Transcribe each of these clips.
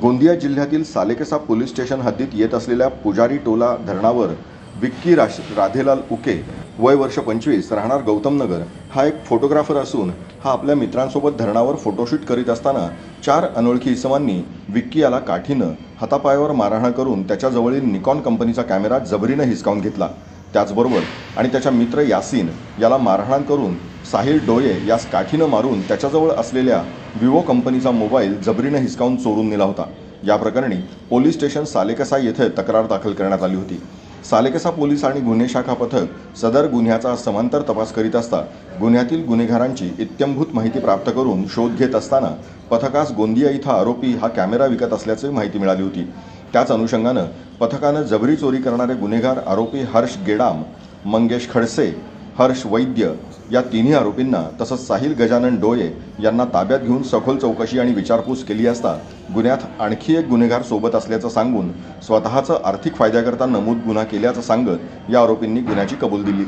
गोंदिया जिल्ह्यातील Salekasa police station हद्दीत येत असलेल्या पुजारी टोला धरणावर विक्की राश राधेलाल उके वय वर्ष पंचवीस राहणार गौतमनगर हा एक फोटोग्राफर असून हा आपल्या मित्रांसोबत धरणावर फोटोशूट करीत असताना चार अनोळखी इसमांनी विक्की याला काठीनं हातापायावर मारहाण करून त्याच्याजवळील निकॉन कंपनीचा कॅमेरा जबरीनं हिसकावून घेतला. त्याचबरोबर आणि त्याच्या मित्र यासीन याला मारहाण करून साहिल डोये यास काठीनं मारून त्याच्याजवळ असलेल्या विवो कंपनीचा मोबाईल जबरीनं हिसकावून चोरून नेला होता. या प्रकरणी पोलीस स्टेशन सालेकसा येथे तक्रार दाखल करण्यात आली होती. सालेकसा पोलीस आणि गुन्हे शाखा पथक सदर गुन्ह्याचा समांतर तपास करीत असता गुन्ह्यातील गुन्हेगारांची इत्यंभूत माहिती प्राप्त करून शोध घेत असताना पथकास गोंदिया इथं आरोपी हा कॅमेरा विकत असल्याची माहिती मिळाली होती. त्याच अनुषंगानं पथकानं जबरी चोरी करणारे गुन्हेगार आरोपी हर्ष गेडाम मंगेश खडसे हर्ष वैद्य या तिन्ही आरोपींना तसंच साहिल गजानन डोये यांना ताब्यात घेऊन सखोल चौकशी आणि विचारपूस केली असता गुन्ह्यात आणखी एक गुन्हेगार सोबत असल्याचं सांगून स्वतःचं आर्थिक फायद्याकरता नमूद गुन्हा केल्याचं सांगत या आरोपींनी गुन्ह्याची कबूल दिली.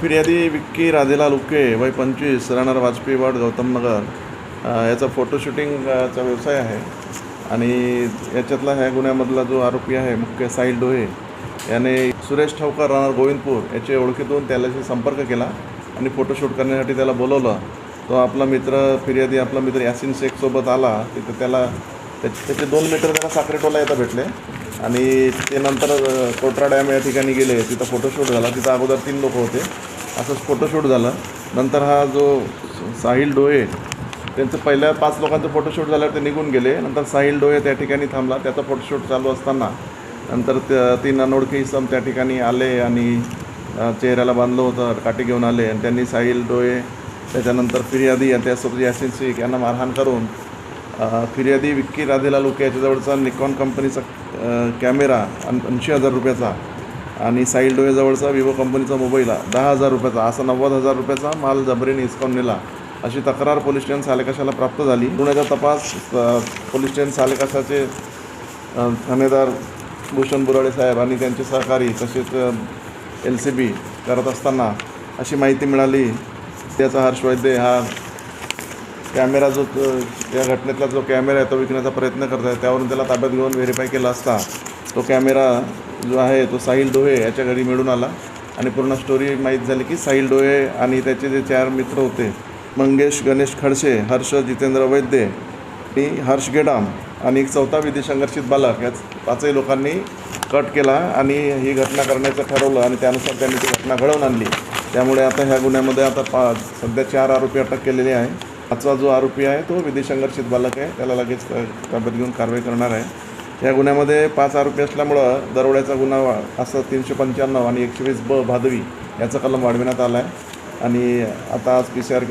फिर्यादी विक्की राधेलाल उके वय पंचवीस राहणार वाजपेयी वाड गौतम नगर. याचा फोटोशूटिंगचा व्यवसाय आहे. आणि याच्यातला ह्या गुन्ह्यामधला जो आरोपी आहे मुख्य साहिल डोहे याने सुरेश ठावकर राहणार गोविंदपूर याचे ओळखीतून त्याच्याशी संपर्क केला आणि फोटोशूट करण्यासाठी त्याला बोलवलं. तो आपला मित्र फिर्यादी आपला मित्र यासिन शेखसोबत आला. तिथं त्याला त्याचे त्याचे दोन मीटर त्याला साखरेटोला येतं भेटले. आणि ते नंतर कोटरा डॅम या ठिकाणी गेले. तिथं फोटोशूट झाला. तिथं अगोदर तीन लोक होते. असंच फोटोशूट झालं. नंतर हा जो साहिल डोळे त्यांचं पहिल्या पाच लोकांचं फोटोशूट झाल्यावर ते निघून गेले. नंतर साहिल डोळे त्या ठिकाणी थांबला. त्याचा फोटोशूट चालू असताना नंतर त्या तीन अनोळखी इसम त्या ठिकाणी आले आणि चेहऱ्याला बांधलं होतं काठी घेऊन आले आणि त्यांनी साहिल डोळे त्याच्यानंतर फिर्यादी आणि त्यासोबत यासिन शेख यांना मारहाण करून फिर्यादी विक्की राधेला उके याच्याजवळचा निकॉन कंपनीचा कॅमेरा ऐंशी हजार रुपयाचा आणि साईल डोळेजवळचा विवो कंपनीचा मोबाईल दहा हजार रुपयाचा असा नव्वद हजार रुपयाचा माल जबरीने हिसकावून नेला. अशी तक्रार पोलीस स्टेशन सालेकशाला प्राप्त झाली. गुन्ह्याचा तपास पोलीस स्टेशन सालेकशाचे थानेदार ठाणेदार भूषण बुराडे साहेब आणि त्यांचे सहकारी तसेच एल सी बी करत असताना अशी माहिती मिळाली. त्याचा हर्ष वैद्य हा कॅमेरा जो या घटनेतला जो कॅमेरा आहे तो विकण्याचा प्रयत्न करत आहे. त्यावरून त्याला ताब्यात घेऊन व्हेरीफाय केला असता तो कॅमेरा जो आहे तो साहिल डोहे याच्या घरी मिळून आला आणि पूर्ण स्टोरी माहीत झाली की साहिल डोहे आणि त्याचे जे चार मित्र होते मंगेश गणेश खडसे हर्ष जितेंद्र वैद्य आणि हर्ष गेडाम आणि एक चौथा विधी संघर्षित बालक याच पाचही लोकांनी कट केला आणि ही घटना करण्याचं ठरवलं आणि त्यानुसार त्यांनी ती घटना घडवून आणली. त्यामुळे आता ह्या गुन्ह्यामध्ये आता पा सध्या चार आरोपी अटक केलेले आहे. पाचवा जो आरोपी आहे तो विधी संघर्षित बालक आहे. त्याला लगेच ताब्यात घेऊन कारवाई करणार आहे. या गुन्ह्यामध्ये पाच आरोपी असल्यामुळं दरोड्याचा गुन्हा वा- असं तीनशे पंच्याण्णव आणि एकशे वीस ब भादवी याचा कलम वाढविण्यात आला आहे. आणि आता आज पी सी आर